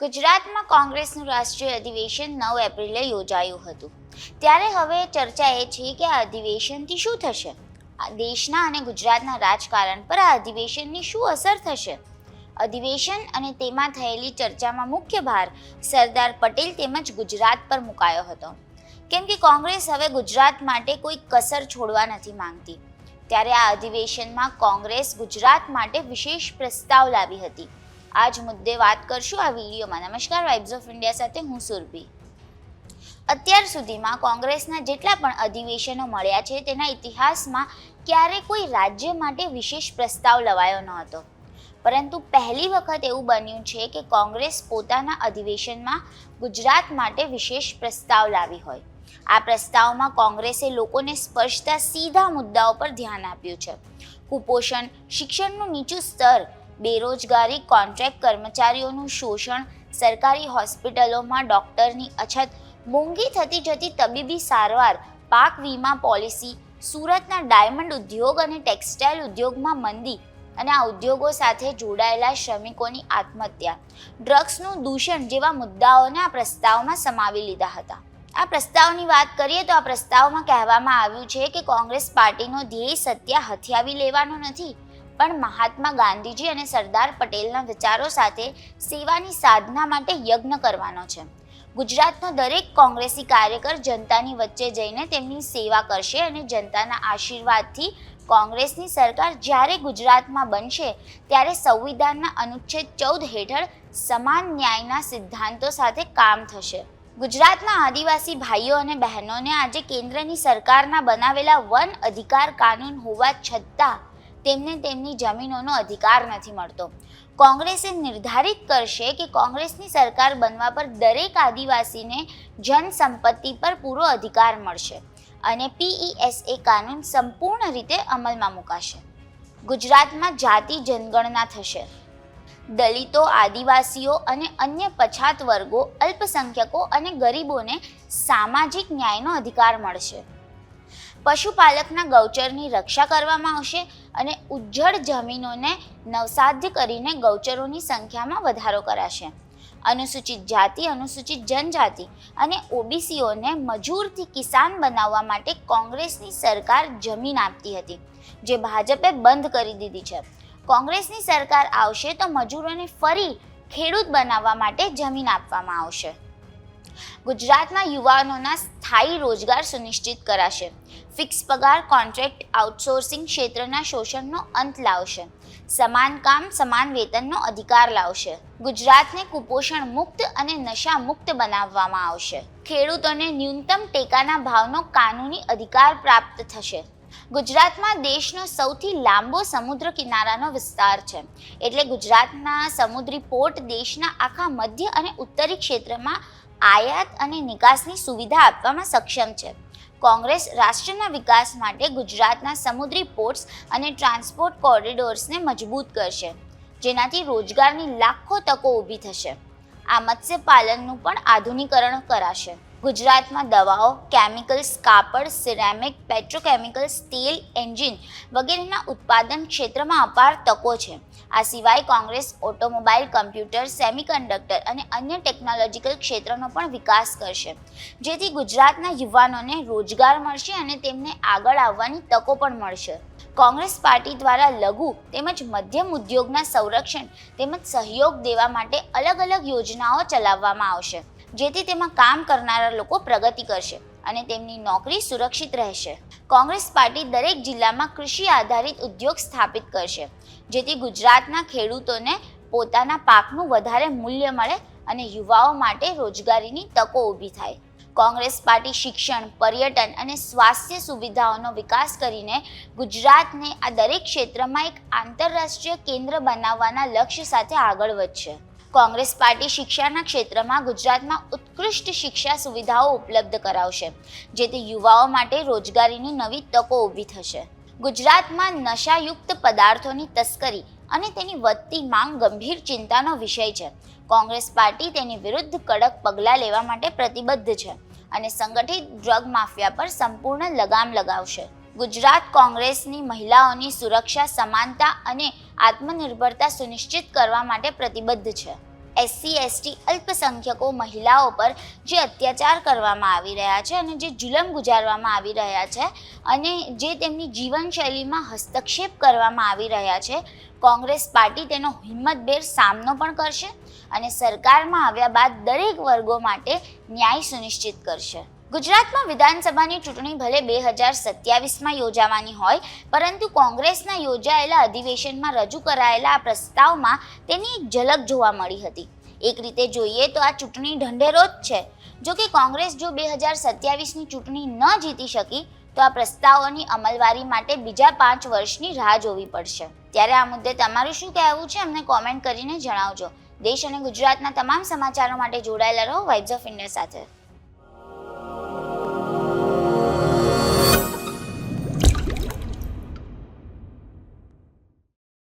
ગુજરાતમાં કોંગ્રેસનું રાષ્ટ્રીય અધિવેશન નવ એપ્રિલે યોજાયું હતું. ત્યારે હવે ચર્ચા એ છે કે આ અધિવેશનથી શું થશે? દેશના અને ગુજરાતના રાજકારણ પર આ અધિવેશનની શું અસર થશે? અધિવેશન અને તેમાં થયેલી ચર્ચામાં મુખ્ય ભાર સરદાર પટેલ તેમજ ગુજરાત પર મુકાયો હતો. કેમ કે કોંગ્રેસ હવે ગુજરાત માટે કોઈ કસર છોડવા નથી માંગતી. ત્યારે આ અધિવેશનમાં કોંગ્રેસ ગુજરાત માટે વિશેષ પ્રસ્તાવ લાવી હતી. આ જ મુદ્દે વાત કરશું આ વિડીયોમાં. નમસ્કાર વાઇબ્સ ઓફ ઇન્ડિયા સાથે હું સુરભી. અત્યાર સુધીમાં કોંગ્રેસના જેટલા પણ અધિવેશનો મળ્યા છે, તેના ઇતિહાસમાં ક્યારે કોઈ રાજ્ય માટે વિશેષ પ્રસ્તાવ લવાયો ન હતો પરંતુ પહેલી વખત એવું બન્યું છે કે કોંગ્રેસ પોતાના અધિવેશનમાં ગુજરાત માટે વિશેષ પ્રસ્તાવ લાવી હોય. આ પ્રસ્તાવમાં કોંગ્રેસે લોકોને સ્પર્શતા સીધા મુદ્દાઓ પર ધ્યાન આપ્યું છે. કુપોષણ, શિક્ષણનું નીચું સ્તર બેરોજગારી કોન્ટ્રાક્ટ કર્મચારીઓનું શોષણ સરકારી હોસ્પિટલોમાં ડોક્ટરની અછત, મોંઘી થતી જતી તબીબી સારવાર, પાક વીમા પોલિસી, સુરતના ડાયમંડ ઉદ્યોગ અને ટેક્સટાઇલ ઉદ્યોગમાં મંદી અને આ ઉદ્યોગો સાથે જોડાયેલા શ્રમિકોની આત્મહત્યા. ડ્રગ્સનું દૂષણ જેવા મુદ્દાઓને આ પ્રસ્તાવમાં સમાવી લીધા હતા. આ પ્રસ્તાવની વાત કરીએ તો આ પ્રસ્તાવમાં કહેવામાં આવ્યું છે કે કોંગ્રેસ પાર્ટીનો ધ્યેય સત્ય હથિયાવી લેવાનો નથી. પણ મહાત્મા ગાંધીજી અને સરદાર પટેલના વિચારો સાથે સેવાની સાધના માટે યજ્ઞ કરવાનો છે. ગુજરાતનો દરેક કોંગ્રેસી કાર્યકર જનતાની વચ્ચે જઈને તેમની સેવા કરશે અને જનતાના આશીર્વાદથી કોંગ્રેસની સરકાર જ્યારે ગુજરાતમાં બનશે, ત્યારે સંવિધાનના અનુચ્છેદ ચૌદ હેઠળ સમાન ન્યાયના સિદ્ધાંતો સાથે કામ થશે. ગુજરાતના આદિવાસી ભાઈઓ અને બહેનોને આજે કેન્દ્રની સરકારના બનાવેલા વન અધિકાર કાનૂન હોવા છતાં તેમને તેમની જમીનોનો અધિકાર નથી મળતો. કોંગ્રેસે નિર્ધારિત કરશે કે કોંગ્રેસની સરકાર બનવા પર દરેક આદિવાસીને જનસંપત્તિ પર પૂરો અધિકાર મળશે અને પીઈએસએ કાનૂન સંપૂર્ણ રીતે અમલમાં મુકાશે. ગુજરાતમાં જાતિ જનગણના થશે. દલિતો, આદિવાસીઓ અને અન્ય પછાત વર્ગો, અલ્પસંખ્યકો અને ગરીબોને સામાજિક ન્યાયનો અધિકાર મળશે. પશુપાલકના ગૌચરની રક્ષા કરવામાં આવશે અને ઉજ્જડ જમીનોને નવસાધ્ય કરીને ગૌચરોની સંખ્યામાં વધારો કરાશે. અનુસૂચિત જાતિ, અનુસૂચિત જનજાતિ અને ઓબીસીઓને મજૂરથી કિસાન બનાવવા માટે કોંગ્રેસની સરકાર જમીન આપતી હતી, જે ભાજપે બંધ કરી દીધી છે. કોંગ્રેસની સરકાર આવશે તો મજૂરોને ફરી ખેડૂત બનાવવા માટે જમીન આપવામાં આવશે. ગુજરાતના યુવાનોના સ્થાયી રોજગાર સુનિશ્ચિત કરાશે. ફિક્સ પગાર, કોન્ટ્રાક્ટ, આઉટસોર્સિંગ ક્ષેત્રના શોષણનો અંત લાવશે. સમાન કામ, સમાન વેતનનો અધિકાર લાવશે. ગુજરાતને કુપોષણ મુક્ત અને નશા મુક્ત બનાવવામાં આવશે. ખેડૂતોને ન્યૂનતમ ટેકાના ભાવનો કાનૂની અધિકાર પ્રાપ્ત થશે. ગુજરાતમાં દેશનો સૌથી લાંબો સમુદ્ર કિનારાનો વિસ્તાર છે. એટલે ગુજરાતના સમુદ્રી પોર્ટ દેશના આખા મધ્ય અને ઉત્તરી ક્ષેત્રમાં આયાત અને નિકાસની સુવિધા આપવામાં સક્ષમ છે. કોંગ્રેસ રાષ્ટ્રના વિકાસ માટે ગુજરાતના સમુદ્રી પોર્ટ્સ અને ટ્રાન્સપોર્ટ કોરિડોર્સને મજબૂત કરશે, જેનાથી રોજગારની લાખો તકો ઊભી થશે. આ મત્સ્યપાલનનું પણ આધુનિકરણ કરાશે. ગુજરાતમાં દવાઓ કેમિકલ્સ કાપડ સિરેમિક પેટ્રોકેમિકલ્સ તેલ એન્જિન વગેરેના ઉત્પાદન ક્ષેત્રમાં અપાર તકો છે. આ સિવાય કોંગ્રેસ, ઓટોમોબાઈલ, કમ્પ્યુટર, સેમિકન્ડક્ટર અને અન્ય ટેકનોલોજીકલ ક્ષેત્રનો પણ વિકાસ કરશે. જેથી ગુજરાતના યુવાનોને રોજગાર મળશે અને તેમને આગળ આવવાની તકો પણ મળશે. કોંગ્રેસ પાર્ટી દ્વારા લઘુ તેમજ મધ્યમ ઉદ્યોગના સંરક્ષણ તેમજ સહયોગ દેવા માટે અલગ અલગ યોજનાઓ ચલાવવામાં આવશે. જેથી તેમાં કામ કરનારા લોકો પ્રગતિ કરશે. અને તેમની નોકરી સુરક્ષિત રહેશે. કોંગ્રેસ પાર્ટી દરેક જિલ્લામાં કૃષિ આધારિત ઉદ્યોગ સ્થાપિત કરશે, જેથી ગુજરાતના ખેડૂતોને પોતાના પાકનું વધારે મૂલ્ય મળે અને યુવાઓ માટે રોજગારીની તકો ઊભી થાય. કોંગ્રેસ પાર્ટી શિક્ષણ, પર્યટન અને સ્વાસ્થ્ય સુવિધાઓનો વિકાસ કરીને ગુજરાતને આ દરેક ક્ષેત્રમાં એક આંતરરાષ્ટ્રીય કેન્દ્ર બનાવવાના લક્ષ્ય સાથે આગળ વધશે. કોંગ્રેસ પાર્ટી શિક્ષણના ક્ષેત્રમાં ગુજરાતમાં ઉત્કૃષ્ટ શિક્ષા સુવિધાઓ ઉપલબ્ધ કરાવશે, જેથી યુવાઓ માટે રોજગારીની નવી તકો ઊભી થશે. ગુજરાતમાં નશાયુક્ત પદાર્થોની તસ્કરી અને તેની વધતી માંગ ગંભીર ચિંતાનો વિષય છે. કોંગ્રેસ પાર્ટી તેની વિરુદ્ધ કડક પગલાં લેવા માટે પ્રતિબદ્ધ છે અને સંગઠિત ડ્રગ માફિયા પર સંપૂર્ણ લગામ લગાવશે. ગુજરાત કોંગ્રેસની મહિલાઓની સુરક્ષા, સમાનતા અને આત્મનિર્ભરતા સુનિશ્ચિત કરવા માટે પ્રતિબદ્ધ છે. એસસી, એસટી અલ્પસંખ્યકો મહિલાઓ પર જે અત્યાચાર કરવામાં આવી રહ્યા છે અને જે જુલમ ગુજારવામાં આવી રહ્યા છે અને જે તેમની જીવનશૈલીમાં હસ્તક્ષેપ કરવામાં આવી રહ્યા છે, કોંગ્રેસ પાર્ટી તેનો હિંમતભેર સામનો પણ કરશે અને સરકારમાં આવ્યા બાદ દરેક વર્ગો માટે ન્યાય સુનિશ્ચિત કરશે. ગુજરાતમાં વિધાનસભાની ચૂંટણી ભલે બે હજાર સત્યાવીસમાં યોજાવાની હોય, પરંતુ કોંગ્રેસના યોજાયેલા અધિવેશનમાં રજૂ કરાયેલા આ પ્રસ્તાવમાં તેની એક ઝલક જોવા મળી હતી. એક રીતે જોઈએ તો આ ચૂંટણી ઢંઢેરો જ છે. જો કે કોંગ્રેસ જો બે હજાર સત્યાવીસની ચૂંટણી ન જીતી શકી, તો આ પ્રસ્તાવોની અમલવારી માટે બીજા પાંચ વર્ષની રાહ જોવી પડશે. ત્યારે આ મુદ્દે તમારું શું કહેવું છે, અમને કોમેન્ટ કરીને જણાવજો. દેશ અને ગુજરાતના તમામ સમાચારો માટે જોડાયેલા રહો વાઇબ્સ ઓફ ઇન્ડિયા સાથે.